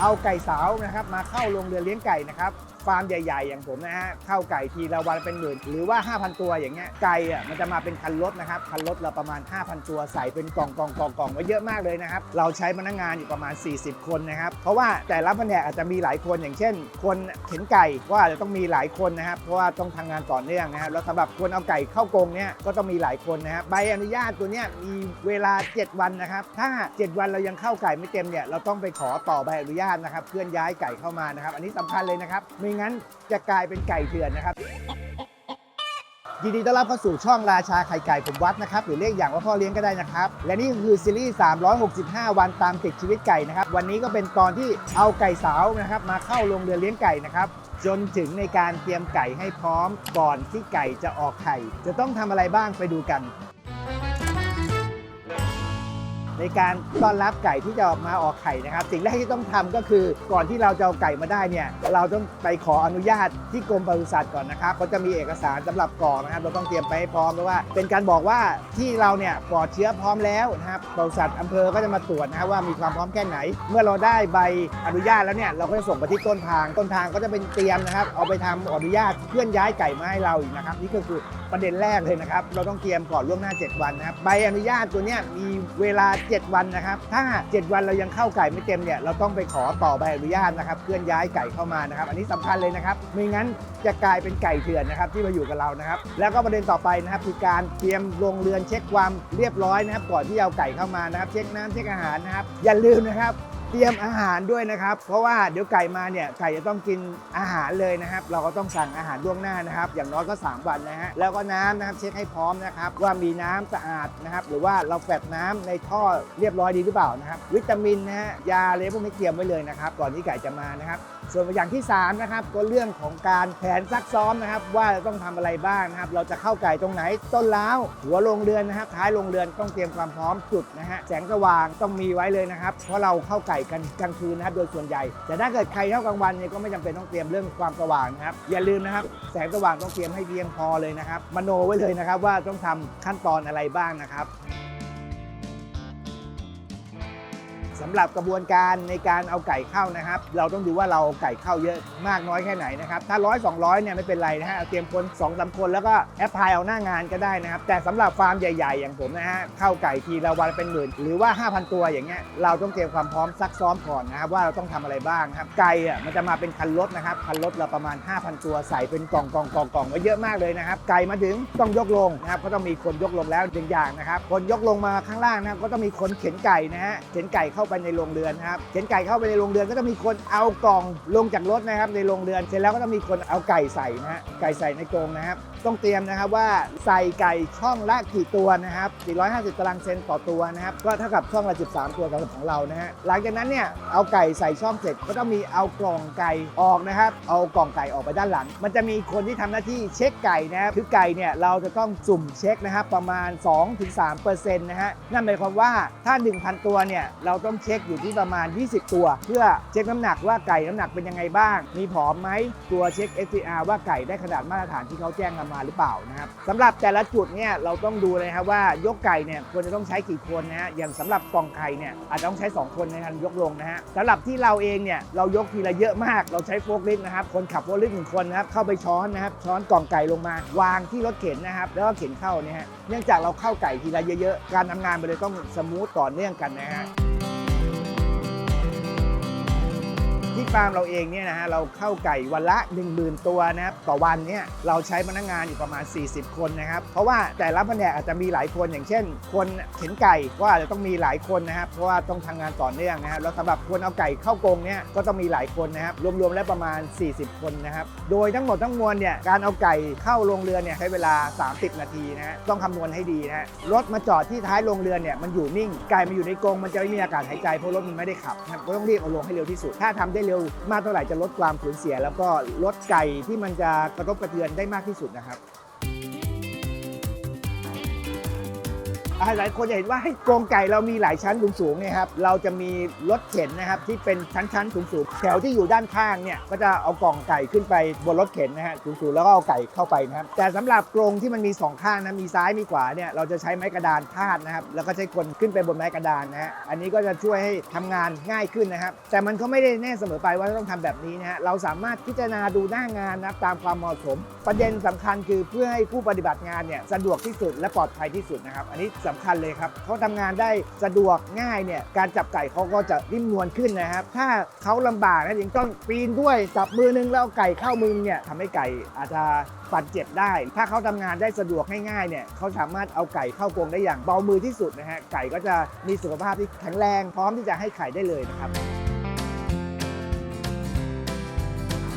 เอาไก่สาวนะครับมาเข้าโรงเรือนเลี้ยงไก่นะครับ ฟาร์มใหญ่ ๆ อย่างผมนะฮะเข้าไก่ทีละวันเป็นหมื่นหรือว่า 5,000 ตัวอย่างเงี้ยไก่อะมันจะมาเป็นคันรถนะครับคันรถเราประมาณ 5,000 ตัวใส่เป็นกล่องกล่องกล่องกล่องไว้เยอะมากเลยนะครับเราใช้พนักงานอยู่ประมาณ 40 คนนะครับเพราะว่าแต่ละแผนกอาจจะมีหลายคนอย่างเช่น คนเข็นไก่ก็อาจจะต้องมีหลายคนนะครับเพราะว่าต้องทำงานต่อเนื่องนะครับแล้วสำหรับคนเอาไก่เข้ากรงเนี่ยก็ต้องมีหลายคนนะครับใบอนุญาตตัวเนี้ยมีเวลา 7 วันนะครับถ้า 7 วันเรายังเข้าไก่ไม่เต็มเนี่ยเราต้องไปขอต่อใบอนุญาตนะครับเคลื่อนย้ายไก่เข้ามานะครับอันนี้สำคัญเลยนะครับไม่งั้นจะกลายเป็นไก่เถื่อนนะครับ ยินดีต้อนรับเข้าสู่ช่องราชาไข่ไก่ผมวัดนะครับ หรือเรียกอย่างว่าพ่อเลี้ยงก็ได้นะครับ และนี่คือซีรีส์ 365 วันตามติดชีวิตไก่นะครับ วันนี้ก็เป็นตอนที่เอาไก่สาวนะครับมาเข้าโรงเรือนเลี้ยงไก่นะครับจนถึงในการเตรียมไก่ให้พร้อมก่อนที่ไก่จะออกไข่ จะต้องทำอะไรบ้างไปดูกัน ในการต้อนรับไก่ที่จะมาออกไข่นะครับ สิ่งแรกที่ต้องทำก็คือก่อนที่เราจะเอาไก่มาได้เนี่ยเราต้องไปขออนุญาตที่กรมปศุสัตว์ก่อนนะครับเขาจะมีเอกสารสำหรับกรอกนะครับ เราต้องเตรียมไปให้พร้อมเพราะว่า เป็นการบอกว่าที่เราเนี่ยปลอดเชื้อพร้อมแล้วนะครับปศุสัตว์อำเภอก็จะมาตรวจนะครับว่ามีความพร้อมแค่ไหน เมื่อเราได้ใบอนุญาตแล้วเนี่ยเราก็จะส่งไปที่ต้นทางต้นทางก็จะเป็นเตรียมนะครับ เอาไปทำอนุญาตเคลื่อนย้ายไก่มาให้เราอีกนะครับ นี่ก็คือ ประเด็นแรกเลยนะครับ เราต้องเตรียมก่อนล่วงหน้า 7 วันนะครับ ใบอนุญาตตัวเนี้ยมีเวลา 7 วันนะครับ ถ้า 7 วันเรายังเข้าไก่ไม่เต็มเนี่ย เราต้องไปขอต่อใบอนุญาตนะครับ เคลื่อนย้ายไก่เข้ามานะครับ อันนี้สำคัญเลยนะครับ ไม่งั้นจะกลายเป็นไก่เถื่อนนะครับที่มาอยู่กับเรานะครับ แล้วก็ประเด็นต่อไปนะครับคือการเตรียมโรงเรือนเช็คความเรียบร้อยนะครับ ก่อนที่จะเอาไก่เข้ามานะครับ เช็คน้ำเช็คอาหารนะครับ อย่าลืมนะครับ เตรียมอาหารด้วยนะครับ เพราะว่าเดี๋ยวไก่มาเนี่ยไก่จะต้องกินอาหารเลยนะครับ เราก็ต้องสั่งอาหารล่วงหน้านะครับ อย่างน้อยก็ 3 วันนะฮะแล้วก็น้ำนะครับเช็คให้พร้อมนะครับว่ามีน้ำสะอาดนะครับหรือว่าเราแฝดน้ำในท่อเรียบร้อยดีหรือเปล่านะครับ วิตามินนะฮะยาอะไรพวกนี้เตรียมไว้เลยนะครับ ก่อนที่ไก่จะมานะครับ ส่วนอย่างที่3นะครับก็เรื่องของการแผนซักซ้อมนะครับ ว่าจะต้องทำอะไรบ้างนะครับ เราจะเข้าไก่ตรงไหน ต้นล้าวหัวโรงเรือนนะครับท้ายโรงเรือนต้องเตรียมความพร้อมจุดนะฮะแสงสว่างต้องมีไว้เลยนะครับ เพราะเราเข้าไก่กันกลางคืนนะครับโดยส่วนใหญ่ แต่ถ้าเกิดใครเข้ากลางวันเนี่ยก็ไม่จำเป็นต้องเตรียมเรื่องความสว่างนะครับ อย่าลืมนะครับ แสงสว่างต้องเตรียมให้เพียงพอเลยนะครับมโนไว้เลยนะครับว่าต้องทำขั้นตอนอะไรบ้างนะครับ สำหรับกระบวนการในการเอาไก่เข้านะครับ เราต้องดูว่าเราไก่เข้าเยอะมากน้อยแค่ไหนนะครับถ้าร้อยสองร้อยเนี่ยไม่เป็นไรนะฮะเอาเตรียมคน2อสคนแล้วก็แอปพลายเอาหน้างานก็ได้นะครับ แต่สำหรับฟาร์มใหญ่ๆ อย่างผมนะฮะเข้าไก่ทีละวันเป็นหมื่นหรือว่า 5,000 ตัวอย่างเงี้ยเราต้องเตรียมความพร้อมซักซ้อมก่อนนะครับว่าเราต้องทำอะไรบ้างครับไก่อะมันจะมาเป็นคันรถนะครับคันรถเราประมาณ 5,000 ตัวใส่เป็นกล่องกล่องกล่องกล่องไว้เยอะมากเลยนะครับไก่มาถึงต้องยกลงนะครับก็ต้องมีคนยกลงแล้วหนึ่งอย่างนะครับคนยกลงมาข้างล่างนะครับก็ต้องมีคนเข็นไก่นะฮะเข็นไก่เข้าไปในโรงเรือนนะครับเข็นไก่เข้าไปในโรงเรือนก็จะมีคนเอากล่องลงจากรถนะครับในโรงเรือนเสร็จแล้วก็ต้องมีคนเอาไก่ใส่นะฮะไก่ใส่ในกรงนะครับ ต้องเตรียมนะครับว่าใส่ไก่ช่องละกี่ตัวนะครับ 450 ตารางเซนต่อตัวนะครับก็เท่ากับช่องละ 13 ตัวสำหรับของเรานะฮะหลังจากนั้นเนี่ยเอาไก่ใส่ช่องเสร็จก็ต้องมีเอากล่องไก่ออกนะครับเอากล่องไก่ออกไปด้านหลัง มันจะมีคนที่ทำหน้าที่เช็คไก่นะครับคือไก่เนี่ยเราจะต้องสุ่มเช็คนะครับประมาณ 2-3%นะฮะนั่นหมายความว่าถ้า 1,000 ตัวเนี่ยเราต้องเช็คอยู่ที่ประมาณ 20 ตัว เพื่อเช็คน้ำหนักว่าไก่น้ำหนักเป็นยังไงบ้าง มีผอมไหมตัวเช็ค SCR ว่าไก่ได้ขนาดมาตรฐานที่เขาแจ้งกันมาหรือเปล่านะครับสำหรับแต่ละจุดเนี่ยเราต้องดูเลยครับว่ายกไก่เนี่ยควรจะต้องใช้กี่คนนะฮะอย่างสำหรับกล่องไข่เนี่ยอาจจะต้องใช้ 2 คนในการยกลงนะฮะสำหรับที่เราเองเนี่ยเรายกทีละเยอะมาก เราใช้โฟล์คลิฟต์นะครับคนขับโฟล์คลิฟต์หนึ่งคนนะครับเข้าไปช้อนนะครับช้อนกล่องไก่ลงมา วางที่รถเข็นนะครับแล้วก็เข็นเข้าเนี่ยฮะเนื่องจากเราเข้าไก่ทีละเยอะๆ การทำงานมันเลยต้องสมูทต่อเนื่องกันนะฮะ ฟาร์มเราเองเนี่ยนะฮะเราเข้าไก่วันละ 10,000 ตัวนะครับต่อวันเนี่ยเราใช้พนักงานอยู่ประมาณ 40 คนนะครับเพราะว่าแต่ละแผนกอาจจะมีหลายคนอย่างเช่น คนเข็นไก่ก็อาจจะต้องมีหลายคนนะครับเพราะว่าต้องทำงานต่อเนื่องนะครับแล้วสำหรับคนเอาไก่เข้ากรงเนี่ยก็ต้องมีหลายคนนะครับรวมๆแล้วประมาณ 40 คนนะครับโดยทั้งหมดทั้งมวลเนี่ยการเอาไก่เข้าโรงเรือนเนี่ยใช้เวลา 30 นาทีนะฮะต้องคำนวณให้ดีนะฮะรถมาจอดที่ท้ายโรงเรือนเนี่ยมันอยู่นิ่งไก่มันอยู่ในกรงมันจะไม่มีอากาศหายใจเพราะรถมันไม่ได้ขับนะครับก็ต้องรีบเอาลงให้เร็วที่สุดถ้าทำได้เร็วมากเท่าไหร่จะลดความสูญเสีย แล้วก็ลดไก่ที่มันจะกระทบกระเทือนได้มากที่สุดนะครับ หลายคนจะเห็นว่าให้กรงไก่เรามีหลายชั้นสูงๆเนี่ยครับเราจะมีรถเข็นนะครับที่เป็นชั้นๆสูงๆแถวที่อยู่ด้านข้างเนี่ยก็จะเอากล่องไก่ขึ้นไปบนรถเข็นนะฮะสูงๆแล้วก็เอาไก่เข้าไปนะครับแต่สำหรับกรงที่มันมีสองข้างนะมีซ้ายมีขวาเนี่ยเราจะใช้ไม้กระดานพาดนะครับแล้วก็ใช้คนขึ้นไปบนไม้กระดานนะฮะอันนี้ก็จะช่วยให้ทำงานง่ายขึ้นนะครับแต่มันก็ไม่ได้แน่เสมอไปว่าต้องทำแบบนี้นะฮะเราสามารถพิจารณาดูหน้างานนะครับตามความเหมาะสม ประเด็นสำคัญคือเพื่อให้ผู้ปฏิบัติงานเนี่ยสะดวกที่สุดและปลอดภัยที่สุดนะครับอันนี้สำคัญเลยครับเขาทำงานได้สะดวกง่ายเนี่ยการจับไก่เขาก็จะริ่มนวลขึ้นนะครับ ถ้าเขาลำบากนะยังต้องปีนด้วยจับมือนึงแล้วไก่เข้ามือเนี่ยทำให้ไก่อาจจะบาดเจ็บได้ ถ้าเขาทำงานได้สะดวกง่ายๆเนี่ยเขาสามารถเอาไก่เข้ากรงได้อย่างเบามือที่สุดนะฮะไก่ก็จะมีสุขภาพที่แข็งแรง พร้อมที่จะให้ไข่ได้เลยนะครับ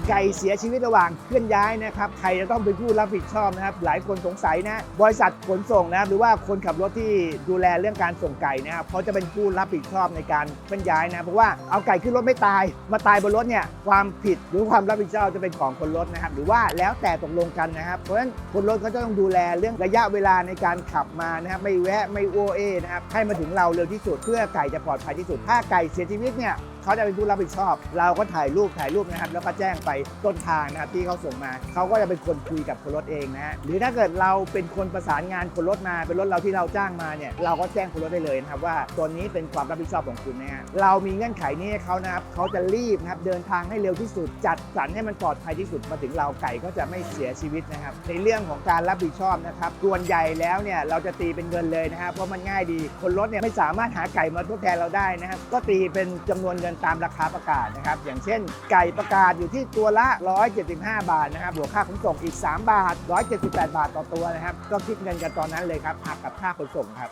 ไก่เสียชีวิตระหว่างเคลื่อนย้ายนะครับใครจะต้องเป็นผู้รับผิดชอบนะครับ หลายคนสงสัยนะบริษัทขนส่งนะครับหรือว่าคนขับรถที่ดูแลเรื่องการส่งไก่นะครับเขาจะเป็นผู้รับผิดชอบในการเคลื่อนย้ายนะเพราะว่าเอาไก่ขึ้นรถไม่ตาย มาตายบนรถเนี่ยความผิดหรือความรับผิดชอบจะเป็นของคนรถนะครับ หรือว่าแล้วแต่ตกลงกันนะครับ เพราะฉะนั้นคนรถเขาจะต้องดูแลเรื่องระยะเวลาในการขับมานะครับไม่แวะไม่โอเอนะครับให้มาถึงเราเร็วที่สุดเพื่อไก่จะปลอดภัยที่สุดถ้าไก่เสียชีวิตเนี่ย เขาจะเป็นผู้รับผิดชอบ เราก็ถ่ายรูปถ่ายรูปนะครับ แล้วก็แจ้งไปต้นทางนะครับที่เขาส่งมา เขาก็จะเป็นคนคุยกับคนรถเองนะฮะหรือถ้าเกิดเราเป็นคนประสานงานคนรถมาเป็นรถเราที่เราจ้างมาเนี่ยเราก็แจ้งคนรถได้เลยนะครับว่าตัวนี้เป็นความรับผิดชอบของคุณนะฮะเรามีเงื่อนไขนี้ให้เขานะครับเขาจะรีบนะครับเดินทางให้เร็วที่สุด จัดสรรให้มันปลอดภัยที่สุดมาถึงเราไก่ก็จะไม่เสียชีวิตนะครับ ในเรื่องของการรับผิดชอบนะครับส่วนใหญ่แล้วเนี่ยเราจะตีเป็นเงินเลยนะครับเพราะมันง่ายดี คนรถเนี่ยไม่สามารถหาไก่มาทดแทนเราได้นะครับก็ตีเป็นจำนวนเงินตามราคาประกาศนะครับ อย่างเช่นไก่ประกาศอยู่ที่ตัวละ 175 บาทนะครับบวกค่าขนส่งอีก 3 บาท 178 บาทต่อตัวนะครับ ก็คิดเงินกันตอนนั้นเลยครับหักกับค่าขนส่งครับ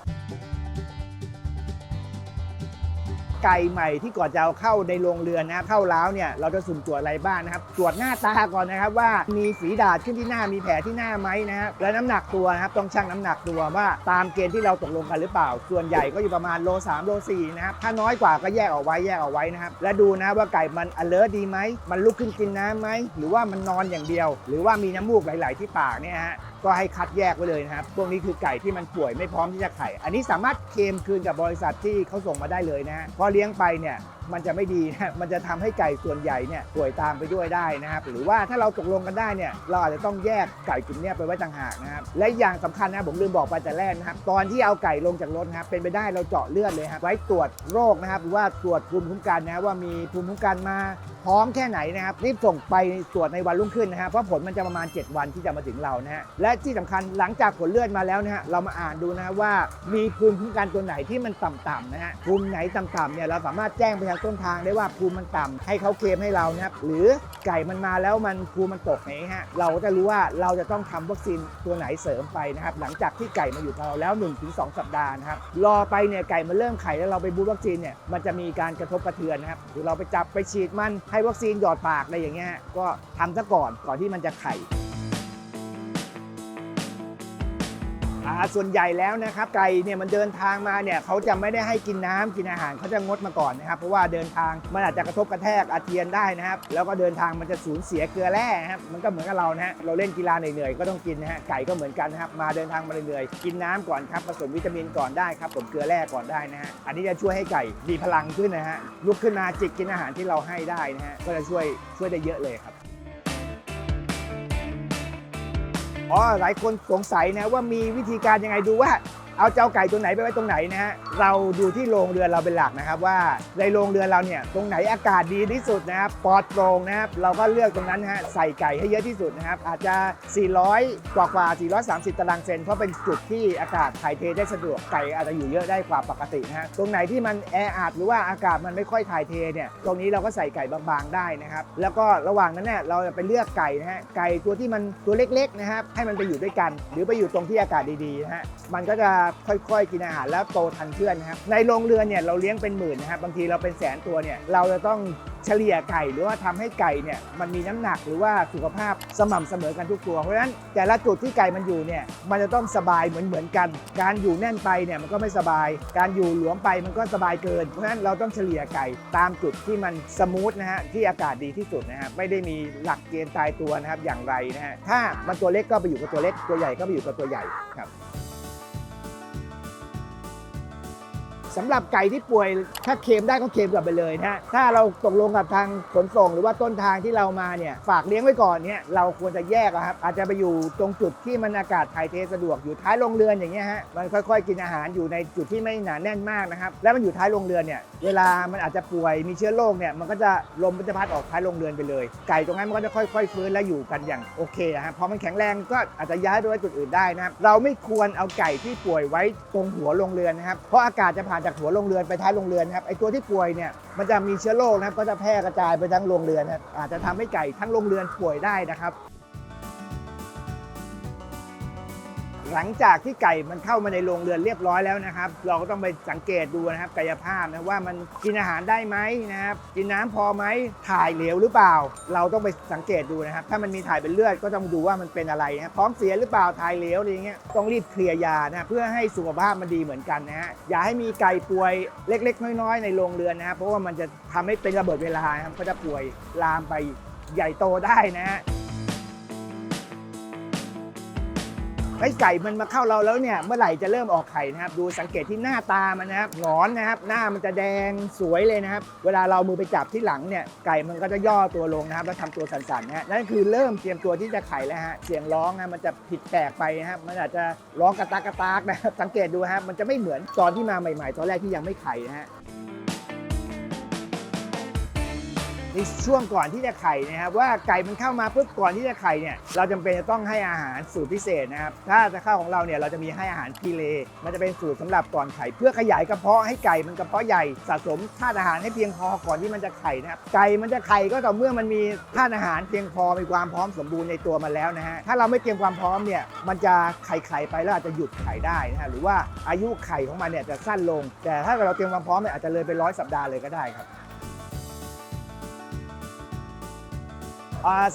ไก่ใหม่ที่ก่อนจะเอาเข้าในโรงเรือนนะครับเข้าล้าวเนี่ยเราจะสุ่มตรวจอะไรบ้างนะครับตรวจหน้าตาก่อนนะครับว่ามีฝีดาษขึ้นที่หน้ามีแผลที่หน้าไหมนะครับและน้ำหนักตัวนะครับต้องชั่งน้ำหนักตัวว่าตามเกณฑ์ที่เราตกลงกันหรือเปล่า ส่วนใหญ่ก็อยู่ประมาณโล3โล4นะครับถ้าน้อยกว่าก็แยกออกไว้แยกออกไว้นะครับและดูนะว่าไก่มัน alert ดีไหมมันลุกขึ้นกินน้ำไหมหรือว่ามันนอนอย่างเดียว หรือว่ามีน้ำมูกไหลๆที่ปากเนี่ยฮะ ก็ให้คัดแยกไว้เลยนะครับ พวกนี้คือไก่ที่มันป่วยไม่พร้อมที่จะไข่ อันนี้สามารถเคลมคืนกับบริษัทที่เขาส่งมาได้เลยนะฮะพอเลี้ยงไปเนี่ยมันจะไม่ดีนะมันจะทำให้ไก่ส่วนใหญ่เนี่ยป่วยตามไปด้วยได้นะครับหรือว่าถ้าเราตกลงกันได้เนี่ยเราอาจจะต้องแยกไก่กลุ่มเนี้ยไปไว้ต่างหากนะครับและอย่างสำคัญนะผมลืมบอกไปแต่แรกนะครับตอนที่เอาไก่ลงจากรถนะครับเป็นไปได้เราเจาะเลือดเลยครับไว้ตรวจโรคนะครับหรือว่าตรวจภูมิคุ้มกันนะว่ามีภูมิคุ้มกันมาพร้อมแค่ไหนนะครับรีบส่งไปตรวจในวันรุ่งขึ้นนะฮะเพราะผลมันจะประมาณ 7 วันที่จะมาถึงเรานะฮะและที่สำคัญหลังจากผลเลือดมาแล้วนะฮะเรามาอ่านดูนะฮะว่ามีภูมิคุ้มกันตัวไหนที่มันต่ำๆนะฮะภูมิไหนต่ำๆเนี่ยเราสามารถแจ้งไปทางต้นทางได้ว่าภูมิมันต่ำให้เขาเคลมให้เรานะครับหรือไก่มันมาแล้วมันภูมิมันตกไหนฮะเราก็จะรู้ว่าเราจะต้องทำวัคซีนตัวไหนเสริมไปนะครับ หลังจากที่ไก่มาอยู่กับเราแล้ว 1-2 สัปดาห์นะครับรอไปเนี่ยไก่มันเริ่มไข่แล้วเราไปบูวัคซีนเนี่ยมันจะมีการกระทบกระเทือนนะครับหรือเราไปจับไปฉีดมันให้วัคซีนหยอดปากอะไรอย่างเงี้ยก็ทำซะก่อนก่อนที่มันจะไข่ ส่วนใหญ่แล้วนะครับไก่เนี่ยมันเดินทางมาเนี่ยเขาจะไม่ได้ให้กินน้ำกินอาหารเขาจะงดมาก่อนนะครับ เพราะว่าเดินทางมันอาจจะกระทบกระแทกอาเจียนได้นะครับ แล้วก็เดินทางมันจะสูญเสียเกลือแร่นะครับมันก็เหมือนกับเรานะฮะเราเล่นกีฬาเหนื่อยๆก็ต้องกินนะฮะไก่ก็เหมือนกันนะครับมาเดินทางมาเหนื่อยๆกินน้ำก่อนครับผสมวิตามินก่อนได้ครับผมเกลือแร่ก่อนได้นะฮะอันนี้จะช่วยให้ไก่มีพลังขึ้นนะฮะลุกขึ้นมาจิกกินอาหารที่เราให้ได้นะฮะก็จะช่วยช่วยได้เยอะเลยครับ อ๋อหลายคนสงสัยนะว่ามีวิธีการยังไงดูว่า เอาเจ้าไก่ตัวไหนไปไว้ตรงไหนนะฮะเราดูที่โรงเรือนเราเป็นหลักนะครับ ว่าในโรงเรือนเราเนี่ยตรงไหนอากาศดีที่สุดนะครับปลอดโปร่งนะครับเราก็เลือกตรงนั้นฮะใส่ไก่ให้เยอะที่สุดนะครับอาจจะ 400 กว่ากว่า 430 ตารางเซนเพราะเป็นจุดที่อากาศถ่ายเทได้สะดวกไก่อาจจะอยู่เยอะได้กว่าปกตินะฮะตรงไหนที่มันแออัดหรือว่าอากาศมันไม่ค่อยถ่ายเทเนี่ยตรงนี้เราก็ใส่ไก่บางๆได้นะครับแล้วก็ระหว่างนั้นเนี่ยเราจะไปเลือกไก่นะฮะไก่ตัวที่มันตัวเล็กๆนะครับให้มันไปอยู่ด้วยกัน หรือไปอยู่ตรงที่อากาศดีๆนะฮะมันก็จะค่อยๆ กินอาหารแล้วโตทันเพื่อนนะครับในโรงเรือนเนี่ยเราเลี้ยงเป็นหมื่นนะครับบางทีเราเป็นแสนตัวเนี่ยเราจะต้องเฉลี่ยไก่หรือว่าทำให้ไก่เนี่ยมันมีน้ำหนักหรือว่าสุขภาพสม่ำเสมอกันทุกตัว เพราะฉะนั้นแต่ละจุดที่ไก่มันอยู่เนี่ยมันจะต้องสบายเหมือนเหมือนๆกัน การอยู่แน่นไปเนี่ยมันก็ไม่สบาย การอยู่หลวมไปมันก็สบายเกิน เพราะฉะนั้นเราต้องเฉลี่ยไก่ตามจุดที่มันสมูทนะฮะที่อากาศดีที่สุดนะฮะไม่ได้มีหลักเกณฑ์ตายตัวนะครับอย่างไรนะฮะถ้ามันตัวเล็กก็ไปอยู่กับตัวเล็กตัวใหญ่ก็ไปอยู่กับตัวใหญ่ครับ สำหรับไก่ที่ป่วยถ้าเคลมได้ก็เคลมกลับไปเลยนะฮะถ้าเราตกลงกับทางขนส่งหรือว่าต้นทางที่เรามาเนี่ยฝากเลี้ยงไว้ก่อนเนี่ยเราควรจะแยกอะครับอาจจะไปอยู่ตรงจุดที่มันอากาศถ่ายเทสะดวกอยู่ท้ายโรงเรือนอย่างเงี้ยฮะมันค่อยๆ กินอาหารอยู่ในจุดที่ไม่หนาแน่นมากนะครับแล้วมันอยู่ท้ายโรงเรือนเนี่ยเวลามันอาจจะป่วยมีเชื้อโรคเนี่ยมันก็จะลมมันจะพัดออกท้ายโรงเรือนไปเลย ไก่ตรงนั้นมันก็จะค่อย ๆ ฟื้นและอยู่กันอย่างโอเคนะฮะพอมันแข็งแรงก็อาจจะย้ายไปไว้จุดอื่นได้นะครับเราไม่ควรเอาไก่ที่ป่วยไว้ตรงหัวโรงเรือนนะครับเพราะอากาศจะผ่านจากหัวโรงเรือนไปท้ายโรงเรือนนะครับไอตัวที่ป่วยเนี่ยมันจะมีเชื้อโรคนะครับก็จะแพร่กระจายไปทั้งโรงเรือนครับอาจจะทำให้ไก่ทั้งโรงเรือนป่วยได้นะครับ หลังจากที่ไก่มันเข้ามาในโรงเรือนเรียบร้อยแล้วนะครับ เราก็ต้องไปสังเกตดูนะครับ กายภาพนะว่ามันกินอาหารได้ไหมนะครับกินน้ำพอไหมถ่ายเหลวหรือเปล่า เราต้องไปสังเกตดูนะครับ ถ้ามันมีถ่ายเป็นเลือดก็ต้องดูว่ามันเป็นอะไรนะรท้องเสียหรือเปล่าถ่ายเหลวอะไรเงี้ยต้องรีบเคลียร์ยานะเพื่อให้สุขภาพมันดีเหมือนกันนะฮะอย่าให้มีไก่ป่วยเล็ก ๆ น้อยๆในโรงเรือนนะครับเพราะว่ามันจะทำให้เป็นระเบิดเวลาครับก็จะป่วยลามไปใหญ่โตได้นะฮะ ไอ้ไก่มันมาเข้าเราแล้วเนี่ย เมื่อไหร่จะเริ่มออกไข่นะครับ ดูสังเกตที่หน้าตามันนะครับหงอนนะครับ หน้ามันจะแดงสวยเลยนะครับ เวลาเรามือไปจับที่หลังเนี่ย ไก่มันก็จะย่อตัวลงนะครับ แล้วทำตัวสั่นๆนะฮะ นั่นคือเริ่มเตรียมตัวที่จะไข่แล้วฮะ เสียงร้องนะมันจะผิดแปลกไปนะครับ มันอาจจะร้องกระตากกระตากนะครับ สังเกตดูครับมันจะไม่เหมือนตอนที่มาใหม่ๆ ตอนแรกที่ยังไม่ไข่นะฮะ ในช่วงก่อนที่จะไข่นะครับว่าไก่มันเข้ามาปุ๊บก่อนที่จะไข่เนี่ยเราจำเป็นจะต้องให้อาหารสูตรพิเศษนะครับถ้าจะเข้าของเราเนี่ยเราจะมีให้อาหารพีเลมันจะเป็นสูตรสำหรับก่อนไข่เพื่อขยายกระเพาะให้ไก่มันกระเพาะใหญ่สะสมธาตุอาหารให้เพียงพอก่อนที่มันจะไข่นะครับไก่มันจะไข่ก็ต่อเมื่อมันมีธาตุอาหารเพียงพอมีความพร้อมสมบูรณ์ในตัวมันแล้วนะฮะถ้าเราไม่เตรียมความพร้อมเนี่ยมันจะไข่ไข่ไปแล้วอาจจะหยุดไข่ได้นะฮะหรือว่าอายุไข่ของมันเนี่ยจะสั้นลง แต่ถ้าเราเตรียมความพร้อมเนี่ยอาจจะเลยไปร้อยสัปดาห์เลยก็ได้ครับ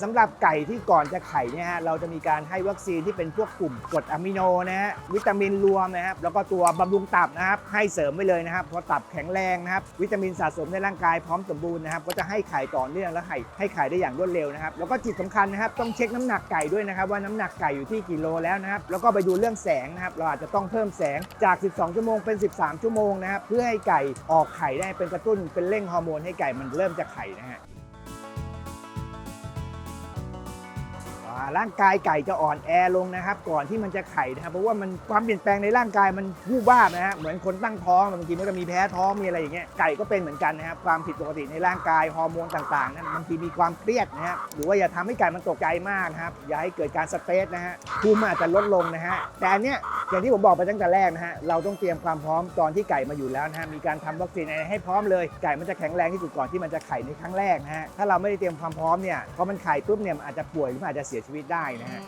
สำหรับไก่ที่ก่อนจะไข่เนี่ยฮะเราจะมีการให้วัคซีนที่เป็นพวกกลุ่มกรดอะมิโนนะฮะวิตามินรวมนะครับแล้วก็ตัวบำรุงตับนะครับให้เสริมไปเลยนะครับพอตับแข็งแรงนะครับวิตามินสะสมในร่างกายพร้อมสมบูรณ์นะครับก็จะให้ไข่ต่อเนื่องและไข่ให้ไข่ได้อย่างรวดเร็วนะครับแล้วก็จิตสำคัญนะครับต้องเช็คน้ำหนักไก่ด้วยนะครับว่าน้ำหนักไก่อยู่ที่กี่โลแล้วนะครับแล้วก็ไปดูเรื่องแสงนะครับเราอาจจะต้องเพิ่มแสงจาก 12 ชั่วโมงเป็น 13 ชั่วโมงนะครับเพื่อให้ไก่ออกไข่ได้เป็นกระตุ้นเป็นเร่งฮอร์โมนให้ไก่มันเริ่มจะไข่นะฮะ ร่างกายไก่จะอ่อนแอลงนะครับ ก่อนที่มันจะไข่นะครับเพราะว่ามันความเปลี่ยนแปลงในร่างกายมันวูบวาบนะฮะเหมือนคนตั้งท้องบางทีมันก็มีแพ้ท้องมีอะไรอย่างเงี้ยไก่ก็เป็นเหมือนกันนะครับความผิดปกติในร่างกายฮอร์โมนต่างๆนั้นบางทีมีความเครียดนะฮะหรือว่าอย่าทำให้ไก่มันตกใจมากนะครับอย่าให้เกิดการสเตรสนะฮะภูมิอาจจะลดลงนะฮะแต่อันเนี้ยอย่างที่ผมบอกไปตั้งแต่แรกนะฮะเราต้องเตรียมความพร้อมตอนที่ไก่มาอยู่แล้วนะฮะมีการทำวัคซีนอะไรให้พร้อมเลยไก่มันจะแข็งแรงที่สุดก่อนที่มันจะไข่ในครั้งแรกนะฮะถ้าเราไม่ได้เตรียมความพร้อมเนี่ยพอมันไข่ปุ๊บเนี่ยมันอาจจะป่วยหรืออาจจะเสียชีวิตได้นะฮะ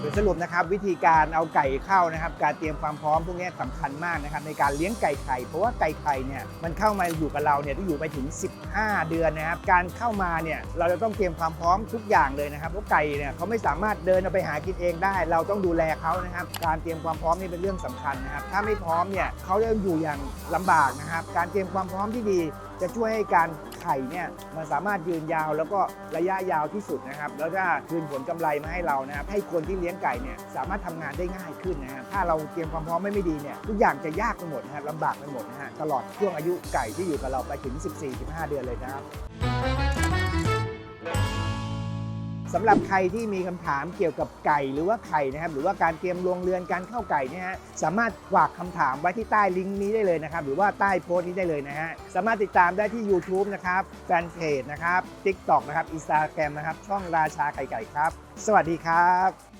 โดยสรุปนะครับวิธีการเอาไก่เข้านะครับ การเตรียมความพร้อมพวกนี้สำคัญมากนะครับในการเลี้ยงไก่ไข่เพราะว่าไก่ไข่เนี่ยมันเข้ามาอยู่กับเราเนี่ยที่อยู่ไปถึง 15 เดือนนะครับ การเข้ามาเนี่ยเราจะต้องเตรียมความพร้อมทุกอย่างเลยนะครับเพราะไก่เนี่ยเขาไม่สามารถเดินเอาไปหากินเองได้ เราต้องดูแลเขานะครับ การเตรียมความพร้อมนี่เป็นเรื่องสำคัญนะครับ ถ้าไม่พร้อมเนี่ยเขาจะอยู่อย่างลำบากนะครับ การเตรียมความพร้อมที่ดีจะช่วยให้การ ไข่เนี่ยมันสามารถยืนยาวแล้วก็ระยะยาวที่สุดนะครับ แล้วก็คืนผลกำไรมาให้เรานะครับให้คนที่เลี้ยงไก่เนี่ยสามารถทำงานได้ง่ายขึ้นนะครับถ้าเราเตรียมความพร้อมไม่ไม่ดีเนี่ยทุกอย่างจะยากไปหมดนะครับลำบากไปหมดนะฮะตลอดช่วงอายุไก่ที่อยู่กับเราไปถึง 14-15 เดือนเลยนะครับ สำหรับใครที่มีคำถามเกี่ยวกับไก่หรือว่าไข่นะครับ หรือว่าการเตรียมรวงเรือนการเข้าไก่เนี่ยฮะสามารถฝากคำถามไว้ที่ใต้ลิงก์นี้ได้เลยนะครับ หรือว่าใต้โพสต์นี้ได้เลยนะฮะสามารถติดตามได้ที่ YouTube นะครับแฟนเพจนะครับ TikTok นะครับ Instagram นะครับช่องราชาไก่ไก่ครับ สวัสดีครับ